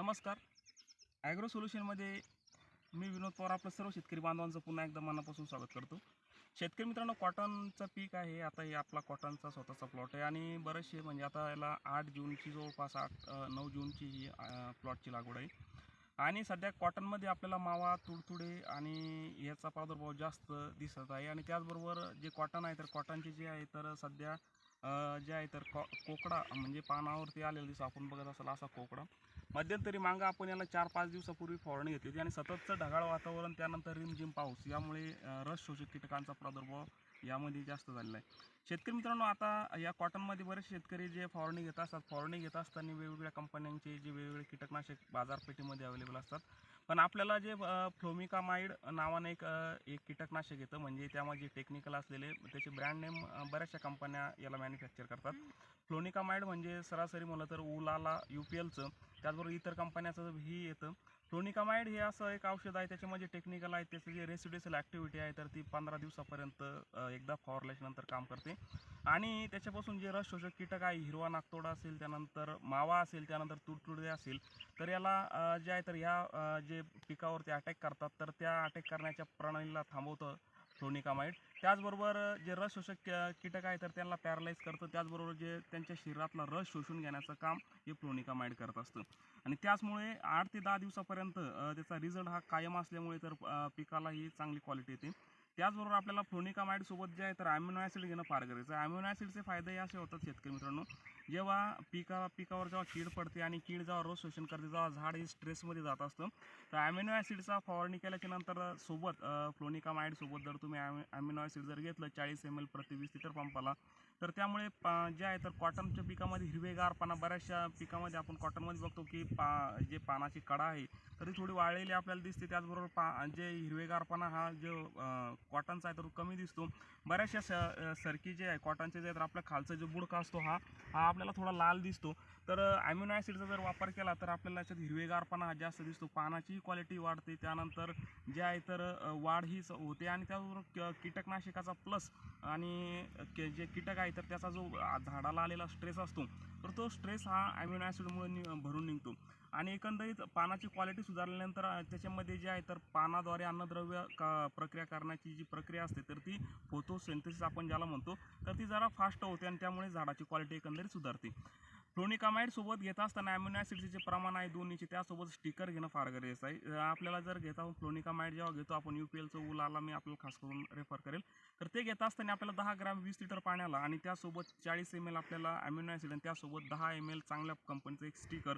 नमस्कार. ॲग्रो सोल्युशनमध्ये मी विनोद पवार आपलं सर्व शेतकरी बांधवांचं पुन्हा एकदा मनापासून स्वागत करतो. शेतकरी मित्रांनो कॉटनचं पीक आहे. आता हे आपला कॉटनचा स्वतःचा प्लॉट आहे आणि बरेचसे म्हणजे आता याला आठ जूनची जवळपास आठ नऊ जूनची ही प्लॉटची लागवड आहे. आणि सध्या कॉटनमध्ये आपल्याला मावा तुडतुडे आणि याचा प्रादुर्भाव जास्त दिसत आहे. आणि त्याचबरोबर जे कॉटन आहे तर कॉटनचे जे आहे तर सध्या जे आहे तर कॉ कोकडा म्हणजे पानावरती आलेलं दिसतो. आपण बघत असाल असा कोकडा. मध्यंतरी मागं आपण याला चार पाच दिवसापूर्वी फवारणी घेतली होती आणि सततचं ढगाळ वातावरण त्यानंतर रिमझिम पाऊस. यामुळे रस शोषक कीटकांचा प्रादुर्भाव यामध्ये जास्त झालेला आहे. शेतकरी मित्रांनो आता या कॉटनमध्ये बरेच शेतकरी जे फवारणी घेत असतात फवारणी घेत असताना वेगवेगळ्या कंपन्यांचे जे वेगवेगळे कीटकनाशक बाजारपेठेमध्ये अवेलेबल असतात. पण आपल्याला जे फ्लोमिकामाइड नावानं एक एक कीटकनाशक येतं. म्हणजे त्यामध्ये टेक्निकल असलेले त्याचे ब्रँड नेम बऱ्याचशा कंपन्या याला मॅन्युफॅक्चर करतात. फ्लोनिकामाइड म्हणजे सरासरी म्हणलं तर उलाला यू पी एलचं त्याचबरोबर इतर कंपन्याचं ही येतं टोनिकामाइड हे असं एक औषध आहे त्याच्यामध्ये टेक्निकल आहे त्याचं जे रेसिड्युसल ॲक्टिव्हिटी आहे तर ती पंधरा दिवसापर्यंत एकदा फवारल्याच्यानंतर काम करते. आणि त्याच्यापासून जे रस शोषक कीटक आहे हिरवा नागतोडा असेल त्यानंतर मावा असेल त्यानंतर तुडतुडे असेल तर याला जे आहे तर ह्या जे जे पिकावरती अटॅक करतात तर त्या अटॅक करण्याच्या प्रणालीला थांबवतं. फ्लोनिकामाइड त्याचबरोबर जे रस शोषक कीटक आहे तर त्यांना पॅरालाईज करतं. त्याचबरोबर जे त्यांच्या शरीरातला रस शोषून घेण्याचं काम हे फ्लोनिकामाइड करत असतं. आणि त्याचमुळे आठ ते दहा दिवसापर्यंत त्याचा रिझल्ट हा कायम असल्यामुळे तर पिकाला ही चांगली क्वालिटी येते. त्याचबरोबर आपल्याला फ्लोनिकामाइड सोबत जे आहे तर ॲम्युनो ॲसिड घेणं फार गरजेचं आहे. ॲम्युनो ॲसिडचे फायदे असे होतात शेतकरी मित्रांनो. जेव्हा पिका पिकावर जेव्हा कीड पडते आणि कीड जेव्हा रोज शोषण करते जेव्हा झाड हे स्ट्रेसमध्ये जात असतं तर ॲम्युनो ॲसिडचा फवारणी केल्याच्यानंतर सोबत फ्लोनिकामाइड सोबत जर तुम्ही अॅमिनो ॲसिड जर घेतलं चाळीस एम एल प्रति वीस लिटर पंपाला तर त्यामुळे पा जे आहे तर कॉटनच्या पिकामध्ये हिरवेगारपणा बऱ्याचशा पिकामध्ये आपण कॉटनमध्ये बघतो की पा जे पानाची कडा आहे तर ती थोडी वाळलेली आपल्याला दिसते. त्याचबरोबर पा जे हिरवेगारपणा हा जो कॉटनचा आहे तर तो कमी दिसतो. बऱ्याचशा स सरकी जे आहे कॉटनचे जे आहे तर आपल्या खालचा जो बुडका असतो हा हा आपल्याला थोडा लाल दिसतो. तर अॅमिनो ॲसिडचा जर वापर केला तर आपल्याला याच्यात हिरवेगारपणा हा जास्त दिसतो. पानाचीही क्वालिटी वाढते. त्यानंतर जे आहे तर वाढ ही होते. आणि त्याचबरोबर क- कीटकनाशकाचा प्लस आणि के- जे कीटक आहे तर त्याचा जो झाडाला आलेला स्ट्रेस असतो तर तो स्ट्रेस हा ॲम्युनो ॲसिडमुळे नि भरून निघतो. आणि एकंदरीत पानाची क्वालिटी सुधारल्यानंतर त्याच्यामध्ये जे आहे तर पानाद्वारे अन्नद्रव्य का प्रक्रिया करण्याची जी प्रक्रिया असते तर ती फोटोसिंथेसिस आपण ज्याला म्हणतो तर ती जरा फास्ट होते आणि त्यामुळे झाडाची क्वालिटी एकंदरीत सुधारते. फ्लोनिकामाइड सोबत घेत असताना अॅमिनो ॲसिडचे जे प्रमाण आहे दोन्हीचे त्यासोबत स्टिकर घेणं फार गरजेचं आहे. आपल्याला जर घेता फ्लोनिकामाइड जेव्हा घेतो आपण यू पी एलचं उलाला मी आपल्याला खास करून रेफर करेल. तर ते घेत असताना आपल्याला दहा ग्रॅम वीस लिटर पाण्याला आणि त्यासोबत चाळीस एम एल आपल्याला अॅमिनो ॲसिड आणि त्यासोबत दहा एम एल चांगल्या कंपनीचं एक स्टिकर